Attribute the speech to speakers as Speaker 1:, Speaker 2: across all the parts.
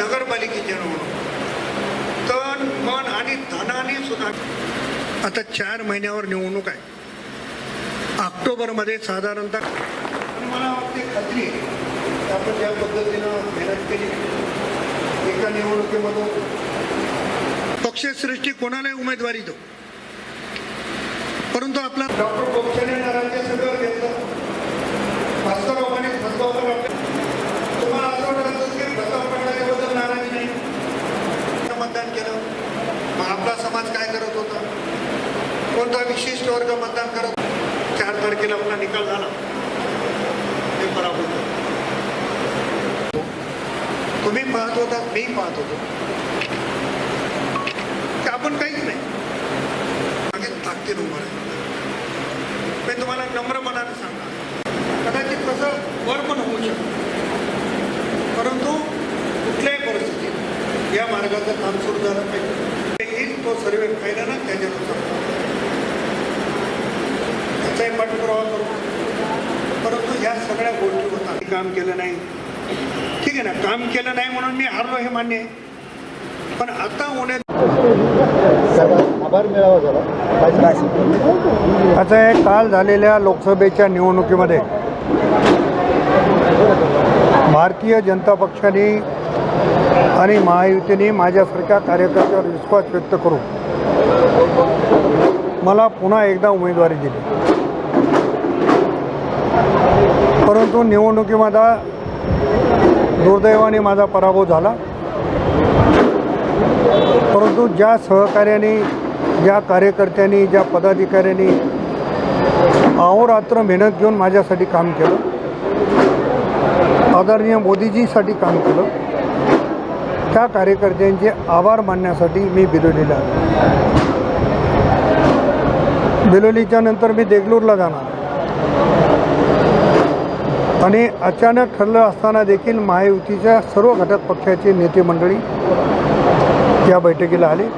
Speaker 1: नगरपालिकेची निवडणूक. तन मन आणि धनाने सुद्धा आता चार महिन्यावर निवडणूक आहे. ऑक्टोबरमध्ये साधारणतः मला वाटते खात्री आपण ज्या पद्धतीनं मेहनत केली एका निवडणुकीमधून पक्षश्रेष्ठी कोणालाही उमेदवारी देऊ. परंतु आपला डॉक्टर गोपछाने नारायणचे सगळं घेतलं भास्कररावांनी भास्करराव तुम्हाला असं वाटत असेल की प्रताप पाटलाच्याबद्दल नाराजी नाही मतदान केलं मग आपला समाज काय करत होता? कोणता विशिष्ट वर्ग मतदान करत चार तारखेला आपला निकाल झाला. ते पराभूत झालं. तुम्ही पाहत होता मी पाहत होतो. ते आपण काहीच नाही. मागे ताकदीन उभं आहे मी तुम्हाला नम्र मनाने सांगणार. कदाचित तसं वर पण होऊ शकतं. परंतु कुठल्याही परिस्थितीत या मार्गाचं काम सुरू झालं पाहिजे. तो सर्वे पाहिला ना त्याच्यानुसार त्याचाही पाठपुरावा करू. परंतु ह्या सगळ्या गोष्टी होतात. काम केलं नाही. ठीक आहे ना काम केलं नाही म्हणून मी हारलो हे मान्य आहे. पण आता होण्यात
Speaker 2: आभार मिळावा झाला
Speaker 1: आता हे काल झालेल्या लोकसभेच्या निवडणुकीमध्ये भारतीय जनता पक्षाने आणि महायुतीने माझ्यासारख्या कार्यकर्त्यावर विश्वास व्यक्त करून मला पुन्हा एकदा उमेदवारी दिली. परंतु निवडणुकीमध्ये दुर्दैवाने माझा पराभव झाला. परंतु ज्या सहकार्याने ज्या कार्यकर्त्यांनी ज्या पदाधिकाऱ्यांनी अहोरात्र मेहनत घेऊन माझ्यासाठी काम केलं आदरणीय मोदीजीसाठी काम केलं त्या कार्यकर्त्यांचे आभार मानण्यासाठी मी बिलोलीला बिलोलीच्या नंतर मी देगलूरला जाणार. आणि अचानक ठरलं असताना देखील महायुतीच्या सर्व घटक पक्षाचे नेते मंडळी या बैठकीला आले.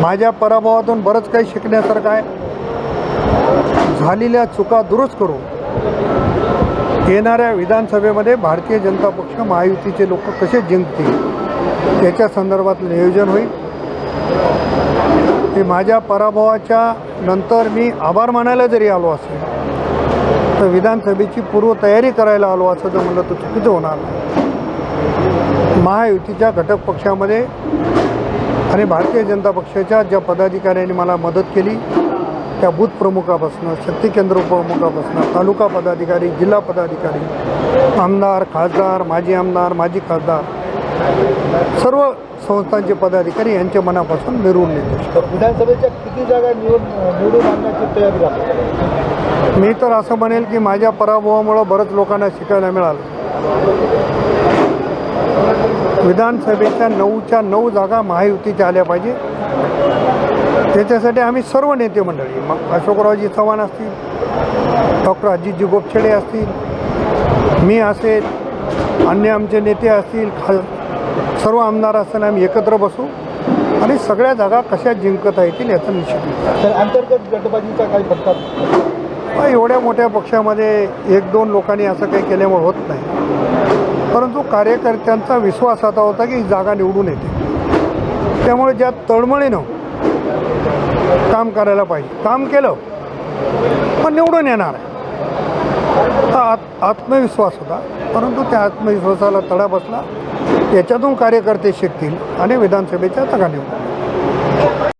Speaker 1: माझ्या पराभवातून बरंच काही शिकण्यासारखं आहे. झालेल्या चुका दुरुस्त करून येणाऱ्या विधानसभेमध्ये भारतीय जनता पक्ष महायुतीचे लोक कसे जिंकतील? याच्या संदर्भात नियोजन होईल. ते माझ्या पराभवाच्या नंतर मी आभार मानायला जरी आलो असेल तर विधानसभेची पूर्वतयारी करायला आलो असं जर म्हणलं तर चुकीचं होणार नाही. महायुतीच्या घटक पक्षामध्ये आणि भारतीय जनता पक्षाच्या ज्या पदाधिकाऱ्यांनी मला मदत केली त्या बूथ प्रमुखापासून शक्ती केंद्र प्रमुखापासून तालुका पदाधिकारी जिल्हा पदाधिकारी आमदार खासदार माजी आमदार माजी खासदार सर्व संस्थांचे पदाधिकारी यांच्या मनापासून मिरवून नेते.
Speaker 2: विधानसभेच्या किती जागा निवड निवडून आणण्याची तयारी झाली?
Speaker 1: मी तर असं म्हणेल की माझ्या पराभवामुळं बरंच लोकांना शिकायला मिळालं. विधानसभेच्या नऊच्या नऊ जागा महायुतीच्या आल्या पाहिजे. त्याच्यासाठी आम्ही सर्व नेते मंडळी मग अशोकरावजी चव्हाण असतील डॉक्टर अजितजी गोपछेडे असतील मी असेल अन्य आमचे नेते असतील खा सर्व आमदार असताना आम्ही एकत्र बसू आणि सगळ्या जागा कशा जिंकता येतील याचा निश्चित.
Speaker 2: तर अंतर्गत गटबाजीचा काही
Speaker 1: हा, एवढ्या मोठ्या पक्षामध्ये एक दोन लोकांनी असं काही केल्यामुळे होत नाही. परंतु कार्यकर्त्यांचा विश्वास आता होता की ही जागा निवडून येते. त्यामुळे ज्या तळमळीनं काम करायला पाहिजे काम केलं पण निवडून येणार आहे. हा आत आत्मविश्वास होता परंतु त्या आत्मविश्वासाला तडा बसला. याच्यातून कार्यकर्ते शिकतील आणि विधानसभेच्या जागा निवडून